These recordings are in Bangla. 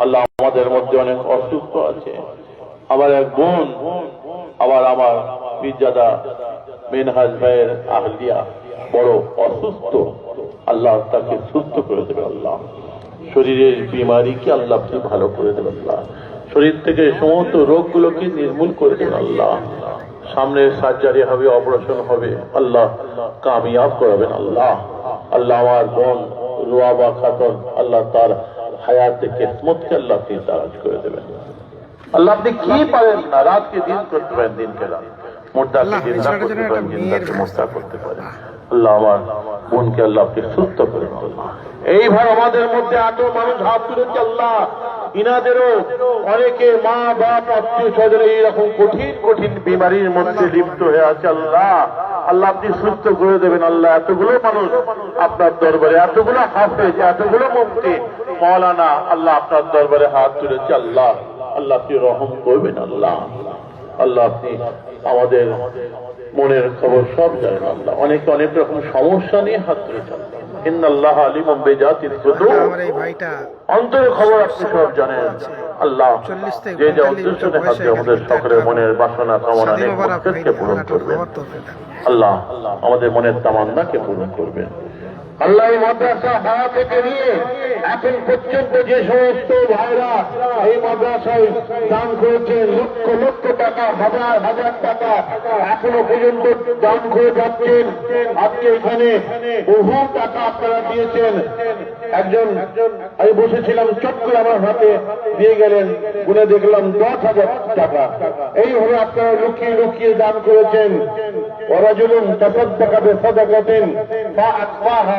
আল্লাহ। আমাদের মধ্যে অনেক অসুস্থ আছে। আমার এক বোন, আবার আমার পিজাদা মিনহাজ ভাইয়ের আহলিয়া বড় অসুস্থ। আল্লাহ তাকে সুস্থ করে দেবে আল্লাহ। শরীরের বিমারিকে আল্লাহ আপনি ভালো করে দেবেন আল্লাহ। শরীর থেকে সমস্ত রোগগুলোকে নির্মূল করে দেবেন আল্লাহ। সামনে সার্জারি হবে, অপারেশন হবে, আল্লাহ কামিয়াব করাবেন আল্লাহ। আল্লাহ আমার বোন রুয়াবা খাতুন আল্লাহ তার হায়াতে কিসমতকে আল্লাহ তিনি তারাজ করে দেবেন। আল্লাহ আপনি কি পারেন না রাতকে দিন করতে পারেন দিনকে রাত। মুদ্রাকে আল্লাহ, জিন্দা এই ছেলেটার করতে পারেন জিন্দাকে মেয়ের করতে পারেন। আল্লাহ আমার বোনকে আল্লাহ আপনি সুস্থ করে এইভাবে আমাদের মধ্যে আটো মানুষ হাত তুলেছে আল্লাহ। ইনাদেরও অনেকে মা, বাপ, আত্মীয় স্বজন এইরকম কঠিন কঠিন বিমারির মধ্যে লিপ্ত হয়ে আছে আল্লাহ। আল্লাহ আপনি সুস্থ করে দেবেন আল্লাহ। এতগুলো মানুষ আপনার দরবারে, এতগুলো হাফেজ, এতগুলো মুক্তি মৌলানা আল্লাহ আপনার দরবারে হাত তুলেছে আল্লাহ। আল্লাহ আপনি রহম করবেন আল্লাহ। আল্লাহ আপনি আমাদের মনের খবর সব জানেন আল্লাহ। অনেকে অনেক রকম সমস্যা নিয়ে হাত তুলেছেন ইন্নাল্লাহ অন্তরের খবর আপনি সব জানেন। আল্লাহ চল্লিশ যে যে উদ্দেশ্য বছর আমাদের সকলের মনের বাসনা কামনা পূরণ করবেন। আল্লাহ আমাদের মনের তামান্নাকে পূরণ করবেন। আল্লাহ মাদ্রাসা হওয়া থেকে নিয়ে এখন পর্যন্ত যে সমস্ত ভাইরা এই মাদ্রাসায় দান করেছে, লক্ষ লক্ষ টাকা, হাজার হাজার টাকা এখনও পর্যন্ত দান করে যাচ্ছেন। আজকে এখানে বহু টাকা আপনারা দিয়েছেন। একজন, আমি বসেছিলাম, চট করে আমার হাতে দিয়ে গেলেন, বলে দেখলাম দশ হাজার টাকা। এইভাবে আপনারা লুকিয়ে লুকিয়ে দান করেছেন। ওরা জুলুম তাসাদ টাকা বেসাদা দেখাতেন বা আত্মা হা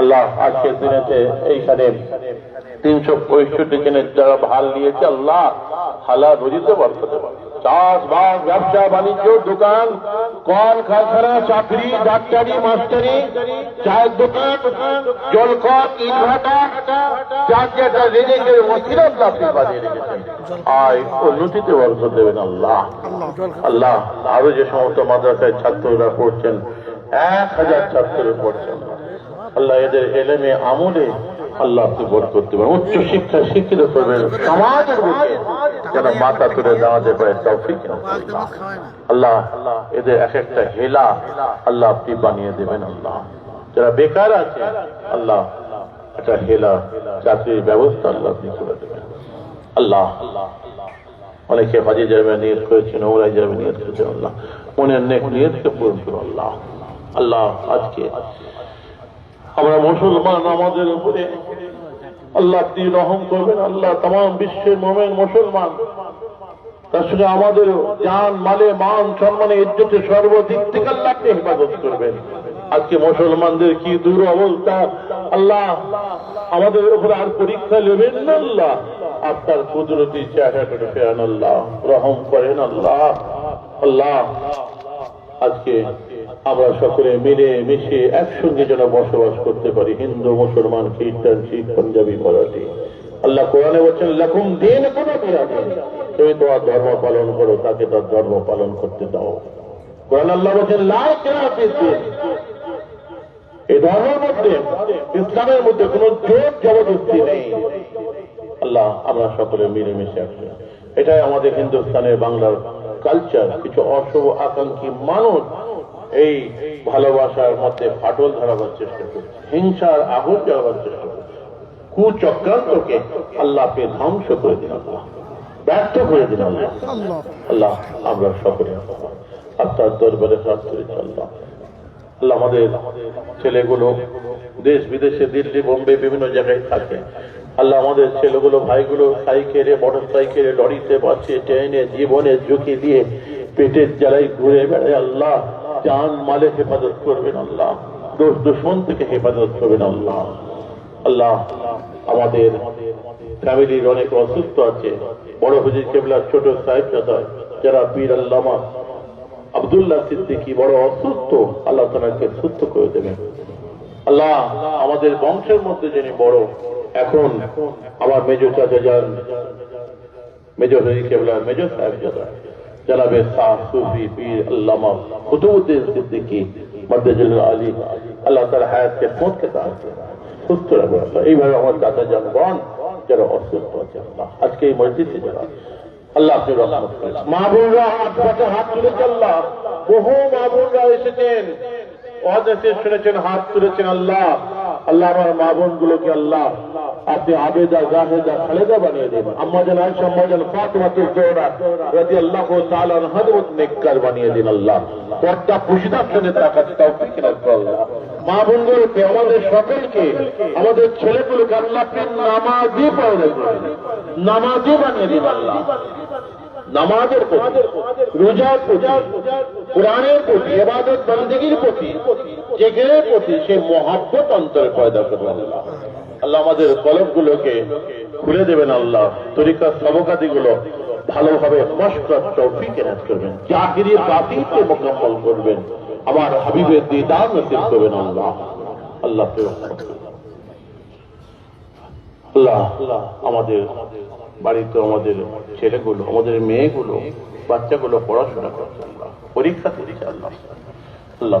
আল্লাহ আজকের দিনেতে এইখানে তিনশো পঁয়ষট্টি দিনের যারা ভালো নিয়েছে, আল্লাহ হালা রুজিতে বরকতে পারে চাষবাস, ব্যবসা, বাণিজ্য, দোকান, কল, কারখানা, চাকরি, ডাক্তারি, মাস্টারি, চায়ের দোকান জলকল ইনভার্টার যার উন্নতিতে বরকত দেবেন আল্লাহ। আল্লাহ, আরও যে সমস্ত মাদ্রাসায় ছাত্ররা পড়ছেন, এক হাজার ছাত্র পড়ছেন। আল্লাহ এদের এলেমে, আমলে আল্লাহ আপনি বোধ করতে পারেন উচ্চ শিক্ষা শিক্ষিত করবেন সমাজের বুকে, যেন মাথা তুলে দাঁড়াতে পারে তৌফিক আল্লাহ এদের এক একটা হেলা আল্লাহ আপনি বানিয়ে দেবেন, আল্লাহ। যারা বেকার আছে, আল্লাহ একটা হেলা চাকরির ব্যবস্থা আল্লাহ আপনি করে দেবেন। আল্লাহ অনেকে হজে যাবে, নিয়ত করেছেন ওরাই যাবে, নিয়ত করেছেন, আল্লাহ। মনের নেক নিয়তকে পূরণ করুন, আল্লাহ। আল্লাহ আজকে আমরা মুসলমান আমাদের উপরে। আল্লাহ আপনি রহম করবেন, আল্লাহ তাম বিশ্বের মোমেন মুসলমান। তার সঙ্গে আমাদের জান, মালে, মান, সম্মানে ইজ্জতে সর্বদিক থেকে আল্লাহ আপনি হেফাজত করবেন। আজকে মুসলমানদের কি দূর অবস্থা আল্লাহ আমাদের উপরে আর পরীক্ষা নেবেন না আল্লাহ। আপনার কুদরতি চেহারাটা ফেরান আল্লাহ, রহম করেন আল্লাহ। আল্লাহ, আজকে সকলে মিলে মিশে একসঙ্গে যেন বসবাস করতে পারি, হিন্দু, মুসলমান, খ্রিস্টান, শিখ, পাঞ্জাবি, মারাঠি। আল্লাহ কোরআনে বলছেন, লাকুম দিন কোনো তুমি তোমার ধর্ম পালন করো, তাকে তার ধর্ম পালন করতে দাও। কোরআন আল্লাহ বলছেন এই ধর্মের মধ্যে, ইসলামের মধ্যে কোনো জোর জবরদস্তি নেই। আল্লাহ, আমরা সকলে মিলেমিশে একসাথে। এটাই আমাদের হিন্দুস্তানের বাংলার কালচার কিছু অশুভ আকাঙ্ক্ষী মানুষ এই ভালোবাসার মধ্যে ফাটল ধরাবার চেষ্টা করছে। হিংসার আগুন জ্বালাবার চেষ্টা করছে। কুচক্রান্তকে আল্লাহকে ধ্বংস করে দিন আল্লাহ। ব্যর্থ করে দিন আল্লাহ। আমরা সকলে আপনার দরবারে হাত করেছি আল্লাহ। আল্লাহ আমাদের ছেলেগুলো দেশ বিদেশে, দিল্লি, বোম্বে, বিভিন্ন জায়গায় থাকে। আল্লাহ আমাদের ছেলেগুলো, ভাইগুলো সাইকেলে মোটর সাইকেলে লরিতে, বাসে, ট্রেনে, জীবনে ঝুঁকি দিয়ে পেটের জ্বালাই ঘুরে বেড়ায়। আল্লাহ জান মালে হেফাজত করবেন আল্লাহ, দোষ দুশ্মন থেকে হেফাজত করবেন আল্লাহ। আল্লাহ, আমাদের ফ্যামিলির অনেক অসুস্থ আছে। বড় হুজির কেবলার ছোট সাহেব যারা পীর আল্লামা আব্দুল্লাহ সিদ্দিকী বড় অসুস্থ, আল্লাহ তালাকে সুস্থ করে দেবেন। আল্লাহ, আমাদের বংশের মধ্যে যিনি বড়, এখন আমার মেজ চাচা যান, মেজ হরি কেবলা মেজ সাহেব যারা জনাবে সুফি পীর আল্লামা সিদ্দিকী আলী, আল্লাহ তালা হায়াতকে তার সুস্থ আল্লাহ এইভাবে আমার দাদা জনগণ যারা অসুস্থ আছে। আল্লাহ আজকে এই মসজিদে যারা আল্লাহ আপনি রহমত করেন মা বোনরা হাত হাত আল্লাহ বহু মা বোনরা এসেছেন শুনেছেন, হাত তুলেছেন আল্লাহ। আল্লাহ আমার বোন গুলোকে আল্লাহ আপনি আবেদা, জাহেদা, খালেদা বানিয়ে দেন। আম্মা জান আয়েশা আম্মা জান ফাতিমাতুল জোহরা রাদিয়াল্লাহু তাআলা আনহার নেককার বানিয়ে দিন আল্লাহ। পর্দা পুশিদার সঙ্গে তাকাতে তৌফিক রাখো আল্লাহ। মা বোনগুলোকে আমাদের সকলকে, আমাদের ছেলেগুলোকে আল্লাহ নামাজি করে দিন নামাজি বানিয়ে দিন আল্লাহ। নামাজের প্রতি, রোজার প্রতি, কোরআনের প্রতি এবাদত বন্দীগীর প্রতি জেগের প্রতি সে মহাব্বত অন্তরে পয়দা করবেন আল্লাহ আমাদের কলব গুলোকে খুলে দেবেন আল্লাহ। তরিকার সবকাদি গুলো ভালোভাবে মস্কর কেনাজ করবেন। চাকরি মোকাম্মল করবেন। আমার হাবিবের দিদার নসিব করবেন আল্লাহ। আল্লাহ আল্লাহ, আমাদের বাড়িতে আমাদের ছেলেগুলো, আমাদের মেয়েগুলো, বাচ্চাগুলো পড়াশোনা করছে আল্লাহ। পরীক্ষা দিচ্ছে আল্লাহ। আল্লাহ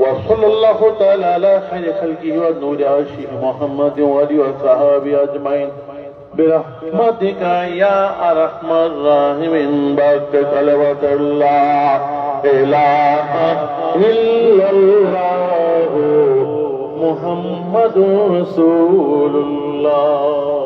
وصلى الله تعالى على خير خلقه ونور عرشه محمد وآله وصحبه أجمعين. برحمتك يا أرحم الراحمين. بارك صلوات الله إله إلا الله محمد رسول الله.